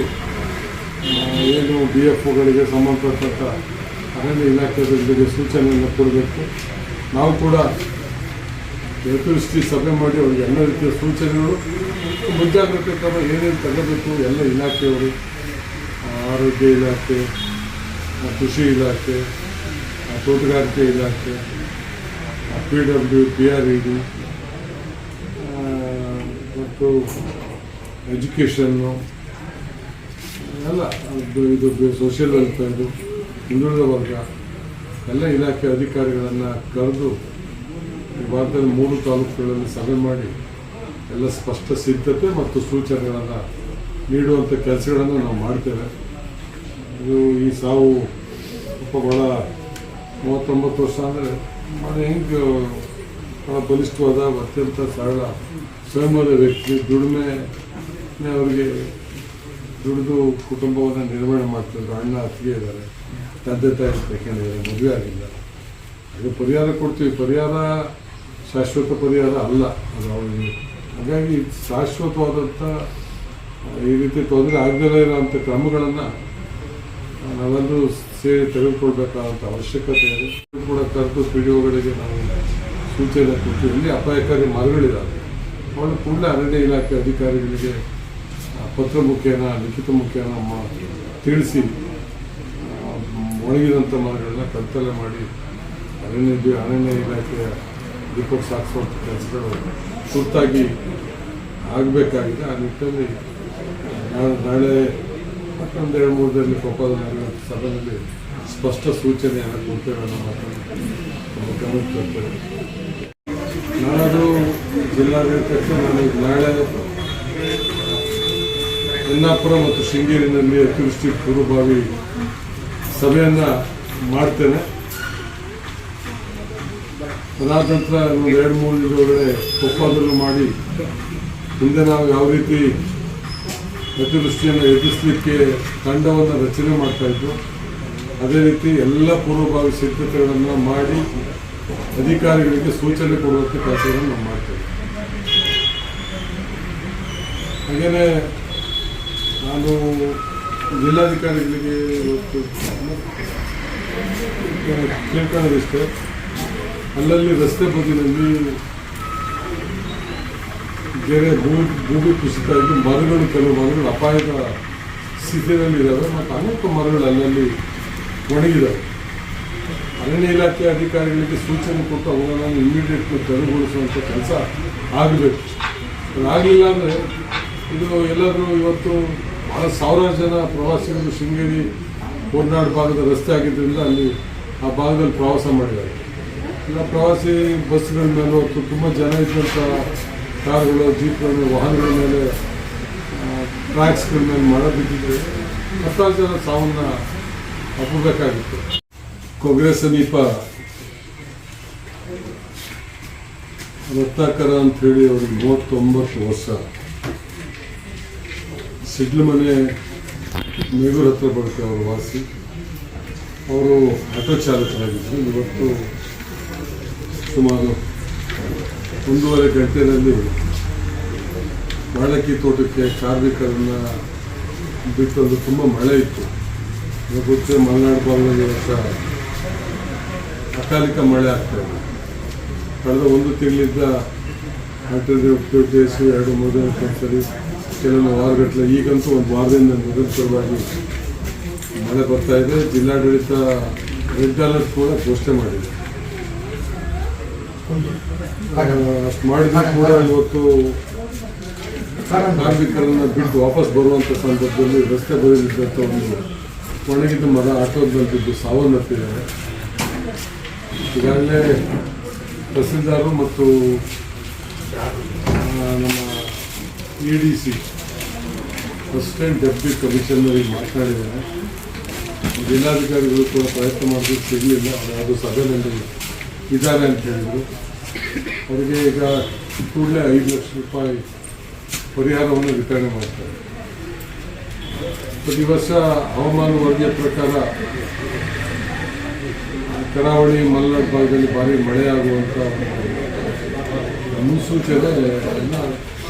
ಮತ್ತು ಏನು B F ಒಗಳಿಗೆ ಸಂಬಂಧಪಟ್ಟಂಥ ಅರಣ್ಯ ಇಲಾಖೆಗಳಿಗೆ ಸೂಚನೆಯನ್ನು ಕೊಡಬೇಕು. ನಾವು ಕೂಡ ಅತಿವೃಷ್ಟಿ ಸಭೆ ಮಾಡಿ ಅವರಿಗೆ ಎಲ್ಲ ರೀತಿಯ ಸೂಚನೆಗಳು ಮುಂಜಾಗ್ರತೆ ಕ್ರಮ ಏನೇನು ತಗೋಬೇಕು ಎಲ್ಲ ಇಲಾಖೆಯವರು ಆರೋಗ್ಯ ಇಲಾಖೆ ಕೃಷಿ ಇಲಾಖೆ ತೋಟಗಾರಿಕೆ ಇಲಾಖೆ P W P R E D ಮತ್ತು ಎಜುಕೇಷನ್ನು ಎಲ್ಲ ಇದು ಸೋಷಿಯಲ್ ವೆಲ್ಫೇರು ಹಿಂದುಳಿದ ವರ್ಗ, ಎಲ್ಲ ಇಲಾಖೆ ಅಧಿಕಾರಿಗಳನ್ನು ಕರೆದು ಈ ಭಾರತದ ಮೂರು ತಾಲೂಕುಗಳಲ್ಲಿ ಸಭೆ ಮಾಡಿ ಎಲ್ಲ ಸ್ಪಷ್ಟ ಸಿದ್ಧತೆ ಮತ್ತು ಸೂಚನೆಗಳನ್ನು ನೀಡುವಂಥ ಕೆಲಸಗಳನ್ನು ನಾವು ಮಾಡ್ತೇವೆ. ಇದು ಈ ಸಾವು ಸ್ವಲ್ಪ ಭಾಳ ಮೂವತ್ತೊಂಬತ್ತು ವರ್ಷ ಅಂದರೆ ಮನೆ ಹೆಂಗೆ ಭಾಳ ಬಲಿಷ್ಠವಾದ, ಅತ್ಯಂತ ಸರಳ ಸ್ವಯಂ ವ್ಯಕ್ತಿ ದುಡಿಮೆ ಅವರಿಗೆ ದುಡಿದು ಕುಟುಂಬವನ್ನು ನಿರ್ವಹಣೆ ಮಾಡ್ತಿದ್ರು, ಅಣ್ಣ ಅತ್ತಿಗೆ ಇದ್ದಾರೆ, ತಂದೆ ತಾಯಿ ಬೇಕೆಂದಿದ್ದಾರೆ ಮದುವೆ ಆಗಿಲ್ಲ. ಅದು ಪರಿಹಾರ ಕೊಡ್ತೀವಿ. ಪರಿಹಾರ ಶಾಶ್ವತ ಪರಿಹಾರ ಅಲ್ಲ. ಅದು ಅವರಿಗೆ ಹಾಗಾಗಿ ಶಾಶ್ವತವಾದಂಥ ಈ ರೀತಿ ತೊಂದರೆ ಆಗದೇ ಇರೋಂಥ ಕ್ರಮಗಳನ್ನು ನಾವೆಲ್ಲರೂ ಸೇರಿ ತೆಗೆದುಕೊಳ್ಬೇಕಾದಂಥ ಅವಶ್ಯಕತೆ ಇದೆ. ಕೂಡ ಕರೆದು ಪಿ ಡಿ ಒಗಳಿಗೆ ನಾವು ಸೂಚನೆ ಕೊಡ್ತೀವಿ. ಇಲ್ಲಿ ಅಪಾಯಕಾರಿ ಮರಗಳಿದ್ದಾವೆ ಅವಳು ಕೂಡಲೇ ಅರಣ್ಯ ಇಲಾಖೆ ಅಧಿಕಾರಿಗಳಿಗೆ ಪತ್ರ ಮುಖೇನ, ಲಿಖಿತ ಮುಖೇನ ತಿಳಿಸಿ ಒಣಗಿದಂಥ ಮರಗಳನ್ನ ಕತ್ತಲೆ ಮಾಡಿ ಅರಣ್ಯ ಅರಣ್ಯ ಇಲಾಖೆಯ ದೀಪಕ್ ಸಾಗಿಸುವಂಥ ಕೆಲಸಗಳು ತುರ್ತಾಗಿ ಆಗಬೇಕಾಗಿದೆ. ಆ ನಿಟ್ಟಿನಲ್ಲಿ ನಾಳೆ ನಾಳೆ ಮತ್ತೊಂದು ಎರಡು ಮೂರು ದಿನದಲ್ಲಿ ಕೊಪ್ಪದ ನಡೆಯುವಂಥ ಸಭೆಯಲ್ಲಿ ಸ್ಪಷ್ಟ ಸೂಚನೆಯನ್ನು ಕೊಡ್ತೇವೆ ನಾನು ಗಮನಕ್ಕೆ ತರ್ತೇವೆ. ನಾನದು ಜಿಲ್ಲಾಡಳಿತಕ್ಕೆ ನಾನು ನಾಳೆ ಯನ್ನಾಪುರ ಮತ್ತು ಶೃಂಗೇರಿನಲ್ಲಿ ಅತಿವೃಷ್ಟಿ ಪೂರ್ವಭಾವಿ ಸಭೆಯನ್ನು ಮಾಡ್ತೇನೆ. ಅದಾದ ನಂತರ ಒಂದು ಎರಡು ಮೂರು ದಿನದೊಳಗಡೆ ಕೊಪ್ಪದಲ್ಲೂ ಮಾಡಿ ಹಿಂದೆ ನಾವು ಯಾವ ರೀತಿ ಅತಿವೃಷ್ಟಿಯನ್ನು ಎದುರಿಸಲಿಕ್ಕೆ ತಂಡವನ್ನು ರಚನೆ ಮಾಡ್ತಾ ಇದ್ವು, ಅದೇ ರೀತಿ ಎಲ್ಲ ಪೂರ್ವಭಾವಿ ಸಿದ್ಧತೆಗಳನ್ನು ಮಾಡಿ ಅಧಿಕಾರಿಗಳಿಗೆ ಸೂಚನೆ ಕೊಡುವಂಥ ಕೆಲಸವನ್ನು ನಾವು ಮಾಡ್ತೇವೆ. ಹಾಗೆಯೇ ನಾನು ಜಿಲ್ಲಾಧಿಕಾರಿಗಳಿಗೆ ಇವತ್ತು ಕೇಳ್ಕೊಳ್ಳೋದಿಷ್ಟೇ. ಅಲ್ಲಲ್ಲಿ ರಸ್ತೆ ಬದಿನಲ್ಲಿ ಗೆರೆ ಭೂಮಿ ಭೂಮಿ ಕುಸಿತ ಇದ್ದು ಮರಗಳು, ಕೆಲವು ಮರಗಳು ಅಪಾಯದ ಸ್ಥಿತಿಯಲ್ಲಿದ್ದಾವೆ ಮತ್ತು ಅನೇಕ ಮರಗಳು ಅಲ್ಲಲ್ಲಿ ಒಣಗಿದ್ದಾವೆ. ಅರಣ್ಯ ಇಲಾಖೆ ಅಧಿಕಾರಿಗಳಿಗೆ ಸೂಚನೆ ಕೊಟ್ಟು ಅವುಗಳನ್ನು ಇಮಿಡಿಯೇಟ್ ತೆರವುಗೊಳಿಸುವಂಥ ಕೆಲಸ ಆಗಬೇಕು. ಆಗಲಿಲ್ಲ ಅಂದರೆ ಇದು ಎಲ್ಲರೂ ಇವತ್ತು ಭಾಳ ಸಾವಿರಾರು ಜನ ಪ್ರವಾಸಿಗರು ಶೃಂಗೇರಿ ಹೊರನಾಡು ಭಾಗದ ರಸ್ತೆ ಆಗಿದ್ದರಿಂದ ಅಲ್ಲಿ ಆ ಭಾಗದಲ್ಲಿ ಪ್ರವಾಸ ಮಾಡಿದ್ದಾರೆ. ಇಲ್ಲ ಪ್ರವಾಸಿ ಬಸ್ಗಳ ಮೇಲೆ ಹೊತ್ತು ತುಂಬ ಜನ ಇದ್ದಂಥ ಕಾರುಗಳು, ಜೀಪ್ಗಳು, ವಾಹನಗಳ ಮೇಲೆ ಟ್ರ್ಯಾಕ್ಸ್ಗಳ ಮೇಲೆ ಮರ ಬಿದ್ದಿದ್ದರೆ ಹತ್ತಾರು ಜನ ಸಾವನ್ನ ಹಬ್ಬಬೇಕಾಗಿತ್ತು ಕೊಗ್ರೆ ಸಮೀಪ ಅಂತ ಹೇಳಿ ಅವ್ರಿಗೆ ಮೂವತ್ತೊಂಬತ್ತು ವರ್ಷ. ಸಿಡ್ಲು ಮನೆ ಮೇಗೂರ್ ಹತ್ರ ಬರುತ್ತೆ ಅವರು ವಾಸಿ. ಅವರು ಆಟೋ ಚಾಲಕರಾಗಿದ್ದರು ಇವತ್ತು ಸುಮಾರು ಒಂದೂವರೆ ಗಂಟೆಯಲ್ಲಿ ಬಾಳಕಿ ತೋಟಕ್ಕೆ ಕಾರ್ಮಿಕರನ್ನು ಬಿಟ್ಟು ತುಂಬ ಮಳೆ ಇತ್ತು. ಗೊತ್ತೇ ಮಲೆನಾಡು ಭಾಗದಲ್ಲಿ ಇವತ್ತು ಅಕಾಲಿಕ ಮಳೆ ಆಗ್ತಾ ಇದೆ. ಕಳೆದ ಒಂದು ತಿಂಗಳಿಂದ ಆಲ್ಟರ್ನೇಟಿವ್ ಡೇಸು ಎರಡು ಮೂರು ದಿನಕ್ಕೆ ಕೆಲವೊಂದು ವಾರಗಟ್ಟಲೆ ಈಗಂತೂ ಒಂದು ವಾರದಿಂದ ನಿರಂತರವಾಗಿ ಮಳೆ ಬರ್ತಾ ಇದೆ. ಜಿಲ್ಲಾಡಳಿತ ರೆಡ್ ಅಲರ್ಟ್ ಕೂಡ ಘೋಷಣೆ ಮಾಡಿದೆ. ಅಷ್ಟು ಮಾಡಿದ್ರು ಕೂಡ ಇವತ್ತು ಕಾರ್ಮಿಕರನ್ನು ಬಿಟ್ಟು ವಾಪಸ್ ಬರುವಂಥ ಸಂದರ್ಭದಲ್ಲಿ ರಸ್ತೆ ಬದಿಲಿದ್ದಂಥ ಒಂದು ಒಣಗಿದ ಮರ ಆಟೋದಂತಿದ್ದು ಸಾವನ್ನಪ್ಪಿದ್ದಾರೆ. ಈಗಾಗಲೇ ತಹಸೀಲ್ದಾರರು ಮತ್ತು ನಮ್ಮ E D C assistant deputy ಈಗ ಮಾತನಾಡಿದ್ದಾರೆ ಜಿಲ್ಲಾಧಿಕಾರಿಗಳು ಕೂಡ ಪ್ರಯತ್ನ ಮಾಡಿದ್ರು ಸಿಗಲಿಲ್ಲ ಅದು ಸಭೆಯಲ್ಲಿ ಇದ್ದಾರೆ ಅಂತ ಹೇಳಿದರು. ಅವರಿಗೆ ಈಗ ಕೂಡಲೇ ಐದು ಲಕ್ಷ ರೂಪಾಯಿ ಪರಿಹಾರವನ್ನು ವಿತರಣೆ ಮಾಡ್ತಾರೆ. ಪ್ರತಿ ವರ್ಷ ಹವಾಮಾನ ವರದಿಯ ಪ್ರಕಾರ ಕರಾವಳಿ ಮಲೆನಾಡು ಭಾಗದಲ್ಲಿ ಭಾರಿ ಮಳೆಯಾಗುವಂಥ ಮುನ್ಸೂಚನೆ ಎಲ್ಲ